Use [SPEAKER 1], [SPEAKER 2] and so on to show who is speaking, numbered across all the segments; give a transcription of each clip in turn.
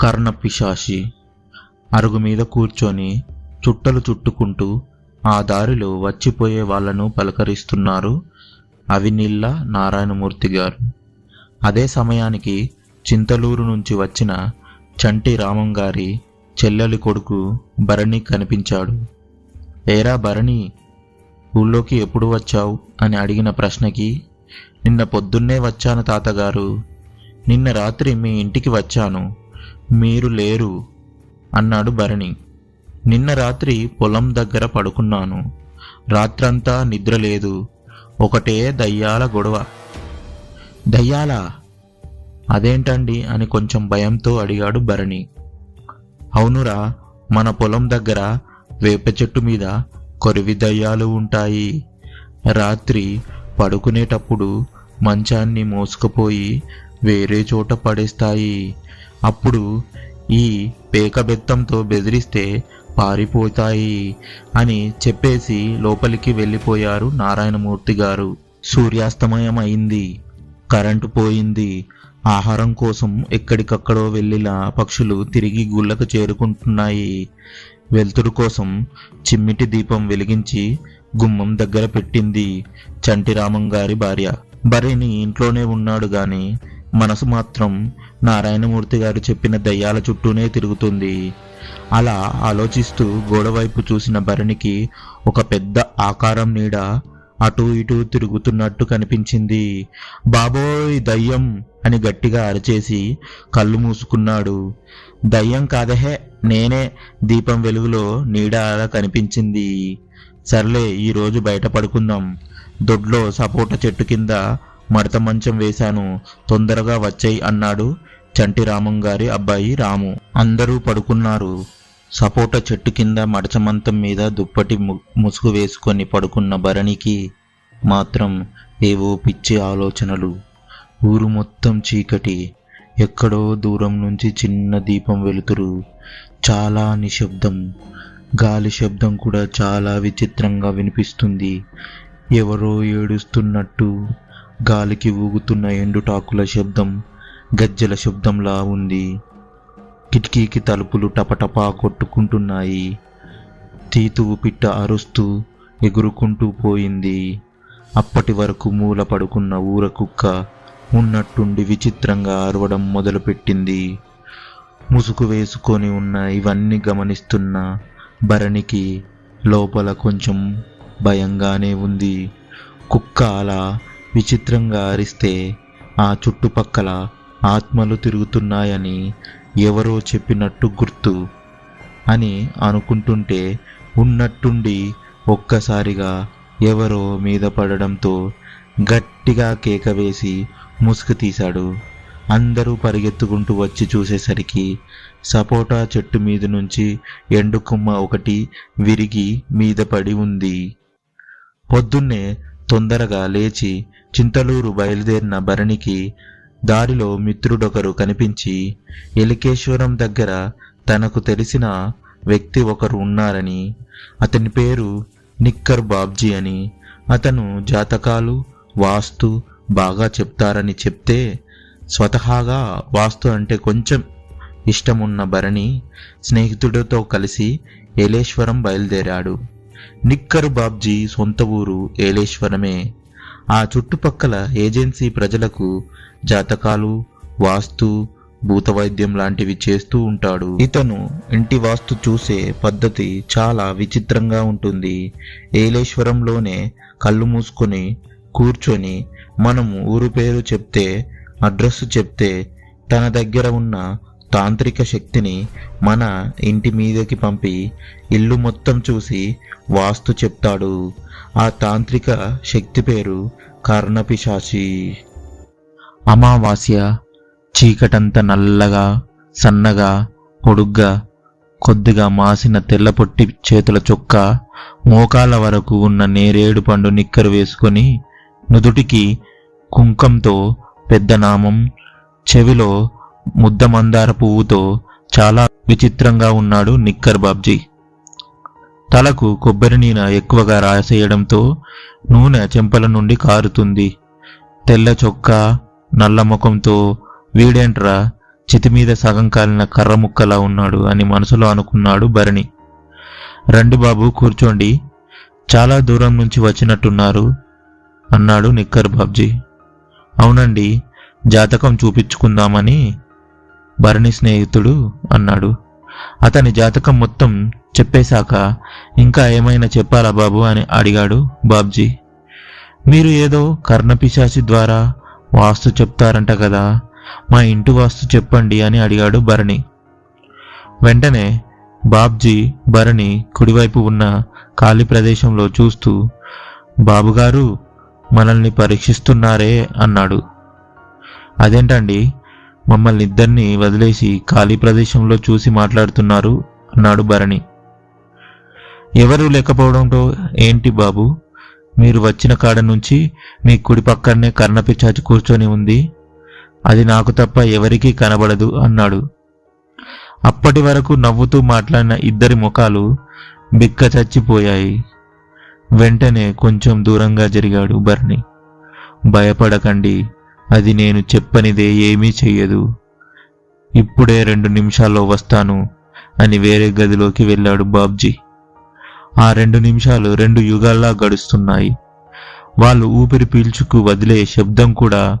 [SPEAKER 1] కర్ణపిశాసి అరుగు మీద కూర్చొని చుట్టలు చుట్టుకుంటూ ఆ దారిలో వచ్చిపోయే వాళ్ళను పలకరిస్తున్నారు అవినిల్ల నారాయణమూర్తి గారు. అదే సమయానికి చింతలూరు నుంచి వచ్చిన చంటి రామం గారి చెల్లెలి కొడుకు భరణి కనిపించాడు. ఏరా భరణి ఊళ్ళోకి ఎప్పుడు వచ్చావు? అని అడిగిన ప్రశ్నకి నిన్న పొద్దున్నే వచ్చాను తాతగారు. నిన్న రాత్రి మీ ఇంటికి వచ్చాను. మీరు లేరు అన్నాడు భరణి. నిన్న రాత్రి పొలం దగ్గర పడుకున్నాను. రాత్రంతా నిద్ర లేదు. ఒకటే దయ్యాల గొడవ. దయ్యాల? అదేంటండి అని కొంచెం భయంతో అడిగాడు భరణి. అవునురా మన పొలం దగ్గర వేప చెట్టు మీద కొరివి దయ్యాలు ఉంటాయి. రాత్రి పడుకునేటప్పుడు మంచాన్ని మోసుకుపోయి వేరే చోట పడేస్తాయి. అప్పుడు ఈ పేకబెత్తంతో బెదిరిస్తే పారిపోతాయి అని చెప్పేసి లోపలికి వెళ్ళిపోయారు నారాయణమూర్తి గారు. సూర్యాస్తమయం అయింది కరెంటు పోయింది. ఆహారం కోసం ఎక్కడికక్కడో వెళ్ళిన పక్షులు తిరిగి గుళ్ళకు చేరుకుంటున్నాయి. వెలుతురు కోసం చిమ్మిటి దీపం వెలిగించి గుమ్మం దగ్గర పెట్టింది చంటిరామం గారి భార్య. భరిని ఇంట్లోనే ఉన్నాడు గాని మనసు మాత్రం నారాయణమూర్తి గారు చెప్పిన దయ్యాల చుట్టూనే తిరుగుతుంది. అలా ఆలోచిస్తూ గోడవైపు చూసిన భరణికి ఒక పెద్ద ఆకారం నీడ అటూ ఇటూ తిరుగుతున్నట్టు కనిపించింది. బాబోయ్ దయ్యం! అని గట్టిగా అరిచేసి కళ్ళు మూసుకున్నాడు. దయ్యం కాదహే నేనే! దీపం వెలుగులో నీడ అలా కనిపించింది. సర్లే ఈరోజు బయట పడుకుందాం. దొడ్లో సపోటా చెట్టు కింద మడత మంచం వేశాను. తొందరగా వచ్చేయి అన్నాడు చంటి రామం గారి అబ్బాయి రాము. అందరూ పడుకున్నారు. సపోటా చెట్టు కింద మడచమంతం మీద దుప్పటి ము- ముసుగు వేసుకొని పడుకున్న భరణికి మాత్రం ఏవో పిచ్చి ఆలోచనలు. ఊరు మొత్తం చీకటి. ఎక్కడో దూరం నుంచి చిన్న దీపం వెలుతురు. చాలా నిశ్శబ్దం. గాలి శబ్దం కూడా చాలా విచిత్రంగా వినిపిస్తుంది. ఎవరో ఏడుస్తున్నట్టు గాలికి ఊగుతున్న ఎండుటాకుల శబ్దం గజ్జల శబ్దంలా ఉంది. కిటికీకి తలుపులు టపటపా కొట్టుకుంటున్నాయి. తీతువు పిట్ట అరుస్తూ ఎగురుకుంటూ పోయింది. అప్పటి వరకు మూల పడుకున్న ఊర కుక్క ఉన్నట్టుండి విచిత్రంగా అరవడం మొదలుపెట్టింది. ముసుగు వేసుకొని ఉన్న ఇవన్నీ గమనిస్తున్న భరణికి లోపల కొంచెం భయంగానే ఉంది. కుక్క అలా విచిత్రంగా అరిస్తే ఆ చుట్టుపక్కల ఆత్మలు తిరుగుతున్నాయని ఎవరో చెప్పినట్టు గుర్తు అని అనుకుంటుంటే ఉన్నట్టుండి ఒక్కసారిగా ఎవరో మీద పడడంతో గట్టిగా కేక వేసి ముసుగు తీశాడు. అందరూ పరిగెత్తుకుంటూ వచ్చి చూసేసరికి సపోటా చెట్టు మీద నుంచి ఎండుకుమ్మ ఒకటి విరిగి మీద పడి ఉంది. పొద్దున్నే తొందరగా లేచి చింతలూరు బయలుదేరిన భరణికి దారిలో మిత్రుడొకరు కనిపించి ఎలికేశ్వరం దగ్గర తనకు తెలిసిన వ్యక్తి ఒకరు ఉన్నారని అతని పేరు నిక్కర్ బాబ్జీ అని అతను జాతకాలు వాస్తు బాగా చెప్తారని చెప్తే స్వతహాగా వాస్తు అంటే కొంచెం ఇష్టమున్న భరణి స్నేహితుడితో కలిసి ఏలేశ్వరం బయలుదేరాడు. నిక్కరు బాబ్జీ సొంత ఊరు ఏలేశ్వరమే. ఆ చుట్టుపక్కల ఏజెన్సీ ప్రజలకు జాతకాలు వాస్తు భూతవైద్యం లాంటివి చేస్తూ ఉంటాడు. ఇతను ఇంటి వాస్తు చూసే పద్ధతి చాలా విచిత్రంగా ఉంటుంది. ఏలేశ్వరంలోనే కళ్ళు మూసుకొని కూర్చొని మనము ఊరు పేరు చెప్తే అడ్రస్ చెప్తే తన దగ్గర ఉన్న తాంత్రిక శక్తిని మన ఇంటి మీదకి పంపి ఇల్లు మొత్తం చూసి వాస్తు చెప్తాడు. ఆ తాంత్రిక శక్తి పేరు కర్ణపిశాచి. అమావాస్య చీకటంత నల్లగా సన్నగా పొడుగ్గా కొద్దిగా మాసిన తెల్లపొట్టి చేతుల చొక్క మోకాల వరకు ఉన్న నేరేడు పండు నిక్కరు వేసుకొని నుదుటికి కుంకంతో పెద్ద నామం చెవిలో ముద్ద మందార పువ్వుతో చాలా విచిత్రంగా ఉన్నాడు నిక్కర్ బాబ్జీ. తలకు కొబ్బరి నూనె ఎక్కువగా రాసేయడంతో నూనె చెంపల నుండి కారుతుంది. తెల్ల చొక్కా నల్ల ముఖంతో వీడేంట్రా చితి మీద సగం కాలిన కర్ర ముక్కలా ఉన్నాడు అని మనసులో అనుకున్నాడు భరణి. రండి బాబు కూర్చోండి. చాలా దూరం నుంచి వచ్చినట్టున్నారు అన్నాడు నిక్కర్ బాబ్జీ. అవునండి జాతకం చూపించుకుందామని భరణి స్నేహితుడు అన్నాడు. అతని జాతకం మొత్తం చెప్పేశాక ఇంకా ఏమైనా చెప్పాలా బాబు అని అడిగాడు బాబ్జీ. మీరు ఏదో కర్ణపిశాచి ద్వారా వాస్తు చెప్తారంట కదా మా ఇంటి వాస్తు చెప్పండి అని అడిగాడు భరణి. వెంటనే బాబ్జీ భరణి కుడివైపు ఉన్న ఖాళీ ప్రదేశంలో చూస్తూ బాబుగారు మనల్ని పరీక్షిస్తున్నారే అన్నాడు. అదేంటండి? మమ్మల్ని ఇద్దరిని వదిలేసి ఖాళీ ప్రదేశంలో చూసి మాట్లాడుతున్నారు అన్నాడు భరణి. ఎవరూ లేకపోవడంతో ఏంటి బాబు? మీరు వచ్చిన కాడ నుంచి మీ కుడి పక్కనే కర్ణపిచాచి కూర్చొని ఉంది. అది నాకు తప్ప ఎవరికీ కనబడదు అన్నాడు. అప్పటి వరకు నవ్వుతూ మాట్లాడిన ఇద్దరి ముఖాలు బిక్క చచ్చిపోయాయి. వెంటనే కొంచెం దూరంగా జరిగాడు భరణి. భయపడకండి అది నేను చెప్పనిదే ఏమీ చెయ్యదు. ఇప్పుడే రెండు నిమిషాల్లో వస్తాను అని వేరే గదిలోకి వెళ్ళాడు బాబ్జీ. ఆ రెండు నిమిషాలు రెండు యుగాల్లా గడుస్తున్నాయి. వాళ్ళు ఊపిరి పీల్చుకు వదిలే శబ్దం కూడా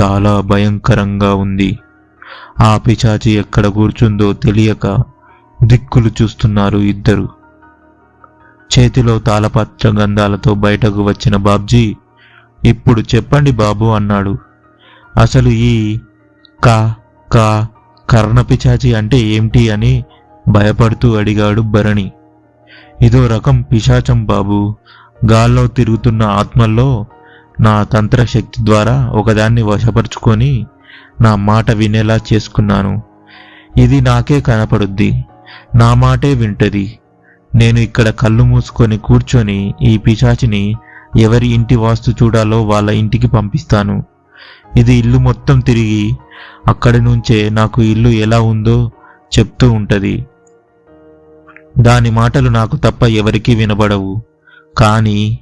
[SPEAKER 1] చాలా భయంకరంగా ఉంది. ఆ పిచాచి ఎక్కడ కూర్చుందో తెలియక దిక్కులు చూస్తున్నారు ఇద్దరు. చేతిలో తాళపత్ర గంధాలతో బయటకు వచ్చిన బాబ్జీ ఇప్పుడు చెప్పండి బాబు అన్నాడు. అసలు ఈ కా కా కర్ణపిచాచి అంటే ఏమిటి అని భయపడుతూ అడిగాడు భరణి. ఇదో రకం పిశాచం బాబు. గాల్లో తిరుగుతున్న ఆత్మల్లో నా తంత్రశక్తి ద్వారా ఒకదాన్ని వశపరుచుకొని నా మాట వినేలా చేసుకున్నాను. ఇది నాకే కనపడుద్ది. నా మాటే వింటది. నేను ఇక్కడ కళ్ళు మూసుకొని కూర్చొని ఈ పిశాచిని ఎవరి ఇంటి వాస్తు చూడాలో వాళ్ళ ఇంటికి పంపిస్తాను. ఇది ఇల్లు మొత్తం తిరిగి అక్కడి నుంచే నాకు ఇల్లు ఎలా ఉందో చెప్తూ ఉంటది. దాని మాటలు నాకు తప్ప ఎవరికీ వినబడవు. కానీ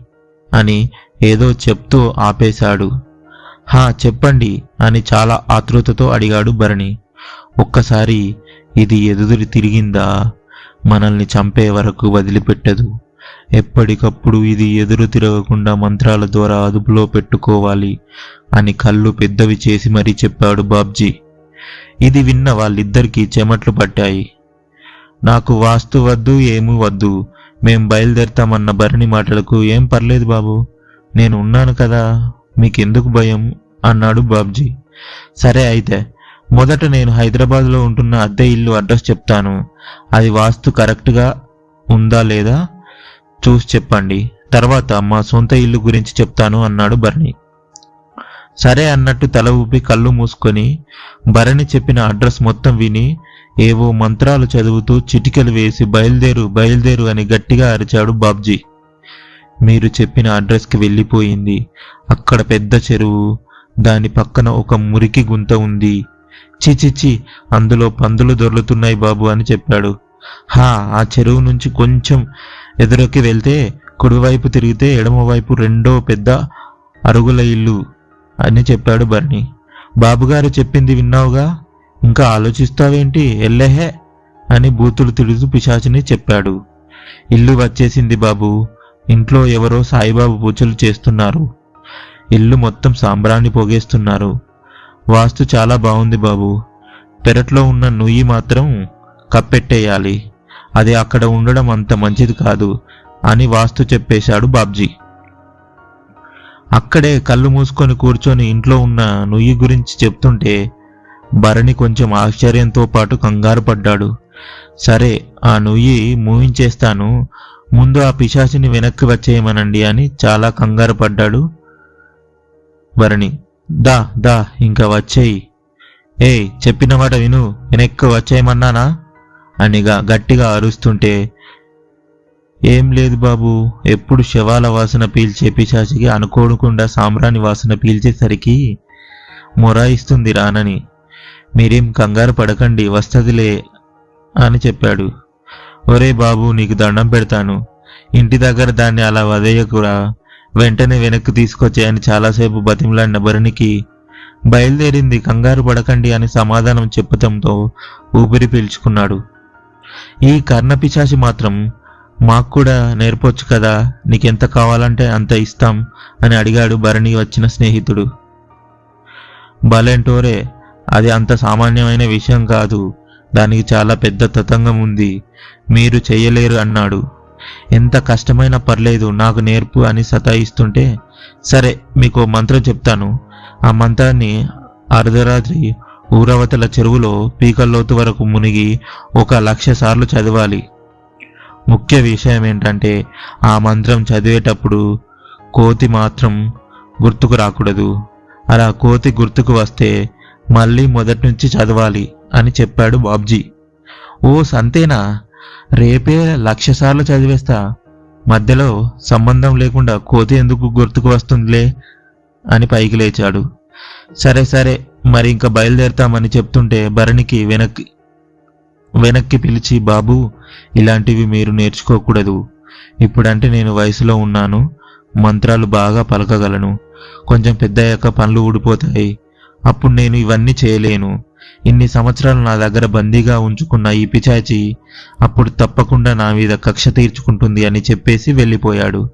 [SPEAKER 1] అని ఏదో చెప్తూ ఆపేశాడు. హా చెప్పండి అని చాలా ఆతృతతో అడిగాడు భరణి. ఒక్కసారి ఇది ఎదురు తిరిగిందా? మనల్ని చంపే వరకు వదిలిపెట్టదు. ఎప్పటికప్పుడు ఇది ఎదురు తిరగకుండా మంత్రాల ద్వారా అదుపులో పెట్టుకోవాలి అని కళ్ళు పెద్దవి చేసి మరీ చెప్పాడు బాబ్జీ. ఇది విన్న వాళ్ళిద్దరికీ చెమట్లు పట్టాయి. నాకు వాస్తు వద్దు ఏమీ వద్దు. మేం బయలుదేరతామన్న భరణి మాటలకు ఏం పర్లేదు బాబు నేను ఉన్నాను కదా మీకెందుకు భయం? అన్నాడు బాబ్జీ. సరే అయితే మొదట నేను హైదరాబాద్లో ఉంటున్న అద్దె ఇల్లు అడ్రస్ చెప్తాను. అది వాస్తు కరెక్ట్గా ఉందా లేదా? చూసి చెప్పండి. తర్వాత మా సొంత ఇల్లు గురించి చెప్తాను అన్నాడు భరణి సరే అన్నట్టు తల ఊపి కళ్ళు మూసుకొని భరణి చెప్పిన అడ్రస్ మొత్తం విని ఏవో మంత్రాలు చదువుతూ చిటికలు వేసి బయలుదేరు బయలుదేరు అని గట్టిగా అరిచాడు బాబ్జీ. మీరు చెప్పిన అడ్రస్కి వెళ్ళిపోయింది. అక్కడ పెద్ద చెరువు దాని పక్కన ఒక మురికి గుంత ఉంది. చిచిచి అందులో పందులు దొర్లుతున్నాయి బాబు అని చెప్పాడు. హా ఆ చెరువు నుంచి కొంచెం ఎదురుకి వెళ్తే కుడివైపు తిరిగితే ఎడమవైపు రెండో పెద్ద అరుగుల ఇల్లు అని చెప్పాడు బర్ని. బాబుగారు చెప్పింది విన్నావుగా? ఇంకా ఆలోచిస్తావేంటి? ఎల్లెహే అని బూతులు తిడుతూ పిశాచిని చెప్పాడు. ఇల్లు వచ్చేసింది బాబు. ఇంట్లో ఎవరో సాయిబాబు పూజలు చేస్తున్నారు. ఇల్లు మొత్తం సాంబ్రాన్ని పొగేస్తున్నారు. వాస్తు చాలా బాగుంది బాబు. పెరట్లో ఉన్న నుయ్యి మాత్రం కప్పెట్టేయాలి. అది అక్కడ ఉండడం అంత మంచిది కాదు అని వాస్తు చెప్పేశాడు బాబ్జీ. అక్కడే కళ్ళు మూసుకొని కూర్చొని ఇంట్లో ఉన్న నుయ్యి గురించి చెప్తుంటే భరణి కొంచెం ఆశ్చర్యంతో పాటు కంగారు పడ్డాడు. సరే ఆ నుయ్యి మూయించేస్తాను ముందు ఆ పిశాచిని వెనక్కి వచ్చేయమనండి అని చాలా కంగారు పడ్డాడు భరణి. దా దా ఇంకా వచ్చేయి. ఏయ్ చెప్పిన మాట విను వెనక్కి వచ్చేయమన్నానా? అనిగా గట్టిగా అరుస్తుంటే ఏం లేదు బాబు ఎప్పుడు శవాల వాసన పీల్చే పిశాచికి అనుకోకుండా సామ్రాణి వాసన పీల్చేసరికి మొరాయిస్తుంది రానని. మీరేం కంగారు పడకండి వస్తదిలే అని చెప్పాడు. ఒరే బాబు నీకు దండం పెడతాను. ఇంటి దగ్గర దాన్ని అలా వదేయకురా వెంటనే వెనక్కి తీసుకొచ్చాయని చాలాసేపు బతిమలాడిన భరణికి బయలుదేరింది కంగారు పడకండి అని సమాధానం చెప్పటంతో ఊపిరి పీల్చుకున్నాడు. ఈ కర్ణపిశాచి మాత్రం మాకు కూడా నేర్పొచ్చు కదా నీకెంత కావాలంటే అంత ఇస్తాం అని అడిగాడు భరణి వచ్చిన స్నేహితుడు. బలెంటోరే అది అంత సామాన్యమైన విషయం కాదు దానికి చాలా పెద్ద తతంగం ఉంది మీరు చేయలేరు అన్నాడు. ఎంత కష్టమైనా పర్లేదు నాకు నేర్పు అని సతాయిస్తుంటే సరే మీకు మంత్రం చెప్తాను. ఆ మంత్రాన్ని అర్ధరాత్రి ఊరవతల చెరువులో పీకల్లోతు వరకు మునిగి ఒక లక్ష సార్లు చదవాలి. ముఖ్య విషయం ఏంటంటే ఆ మంత్రం చదివేటప్పుడు కోతి మాత్రం గుర్తుకు రాకూడదు. అలా కోతి గుర్తుకు వస్తే మళ్ళీ మొదటి నుంచి చదవాలి అని చెప్పాడు బాబ్జీ. ఓ సంతేనా? రేపే లక్ష సార్లు చదివేస్తా. మధ్యలో సంబంధం లేకుండా కోతి ఎందుకు గుర్తుకు వస్తుందిలే అని పైకి లేచాడు. సరే సరే మరి ఇంకా బయలుదేరతామని చెప్తుంటే భరణికి వెనక్కి వెనక్కి పిలిచి బాబు ఇలాంటివి మీరు నేర్చుకోకూడదు. ఇప్పుడంటే నేను వయసులో ఉన్నాను. మంత్రాలు బాగా పలకగలను. కొంచెం పెద్దయ్యాక పనులు ఊడిపోతాయి. అప్పుడు నేను ఇవన్నీ చేయలేను. ఇన్ని సంవత్సరాలు నా దగ్గర బందీగా ఉంచుకున్న ఈ పిచాచి అప్పుడు తప్పకుండా నా మీద కక్ష తీర్చుకుంటుంది అని చెప్పేసి వెళ్ళిపోయాడు.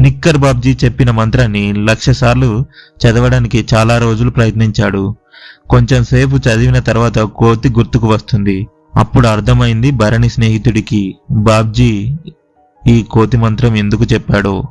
[SPEAKER 1] నిక్కర్ బాబ్జీ చెప్పిన మంత్రాన్ని లక్ష సార్లు చదవడానికి చాలా రోజులు ప్రయత్నించాడు. కొంచెం సేపు చదివిన తర్వాత కోతి గుర్తుకు వస్తుంది. అప్పుడు అర్థమైంది భరణి స్నేహితుడికి బాబ్జీ ఈ కోతి మంత్రం ఎందుకు చెప్పాడో.